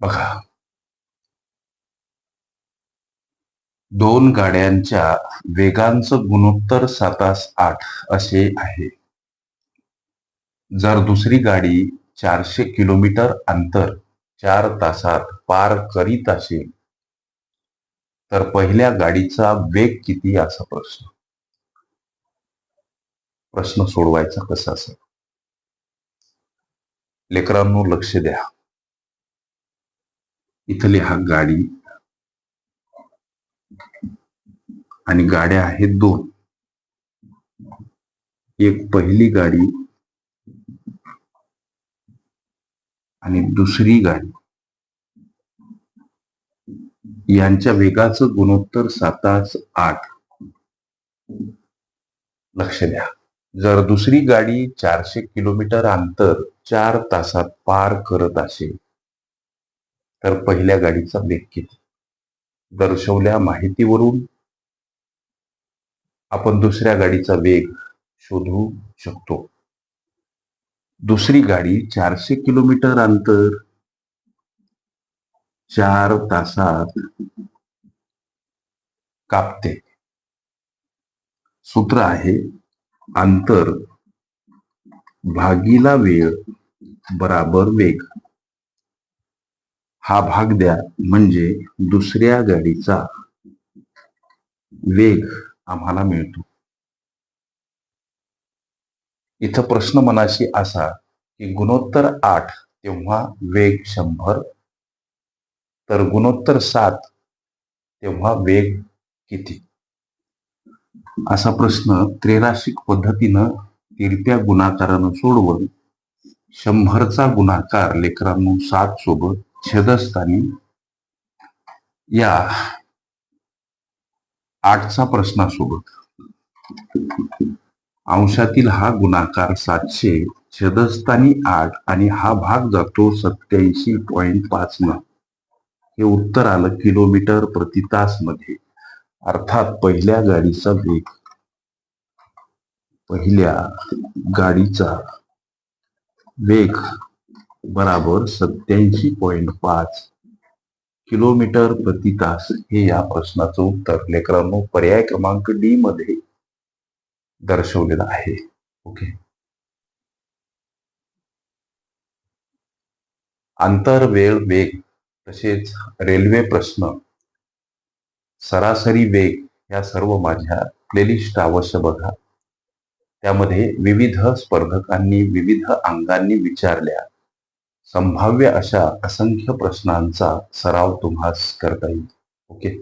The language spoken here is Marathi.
बघा. दोन गाड्यांच्या वेगांचं गुणोत्तर सातास आठ असे आहे. जर दुसरी गाडी चारशे किलोमीटर अंतर चार तासात पार करीत असेल तर पहिल्या गाडीचा वेग किती असा प्रश्न? प्रश्न सोडवायचा कसा असेल? लेकरांनो लक्ष द्या. इथं लिहा गाडी. आणि गाड्या आहेत दोन. एक पहिली गाडी आणि दुसरी गाडी. यांच्या वेगाचं गुणोत्तर सातास आठ. लक्ष द्या. जर दुसरी गाडी चारशे किलोमीटर अंतर चार तासात पार करत असेल तर पहिल्या गाडीचा वेग किती? दर्शवल्या माहितीवरून आपण दुसऱ्या गाडीचा वेग शोधू शकतो. दुसरी गाडी चारशे किलोमीटर अंतर चार तासात कापते. सूत्र आहे अंतर भागीला वेळ बराबर वेग. हा भाग द्या म्हणजे दुसऱ्या गाडीचा वेग आम्हाला मिळतो. इथं प्रश्न मनाशी असा की गुणोत्तर आठ तेव्हा वेग शंभर तर गुणोत्तर सात तेव्हा वेग किती? असा प्रश्न त्रेराशिक पद्धतीनं तिरप्या गुणाकारानं सोडवून शंभरचा गुणाकार लेकरांनो सात सोबत छेदस्थानी या आठचा प्रश्नासोबत. अंशातील हा गुणाकार सातशे छेदस्थानी आठ आणि हा भाग जातो सत्याऐंशी पॉइंट पाच न हे उत्तर आलं किलोमीटर प्रति तासमध्ये अर्थात पहिल्या गाडीचा वेग पहिल्या गाडीचा वेग बराबर सत्याऐंशी पॉईंट पाच किलोमीटर प्रति तास हे या प्रश्नाचं उत्तर. लेकरांनो पर्याय क्रमांक डी मध्ये दर्शवलेलं आहे. ओके. अंतर वेळ वेग तसेच रेल्वे प्रश्न. सरासरी वेग या सर्व माझ्या प्लेलिस्ट अवश्य बघा. त्यामध्ये विविध स्पर्धकांनी विविध अंगांनी विचारल्या. संभाव्य अशा असंख्य प्रश्नांचा सराव तुम्हास करता येईल. ओके?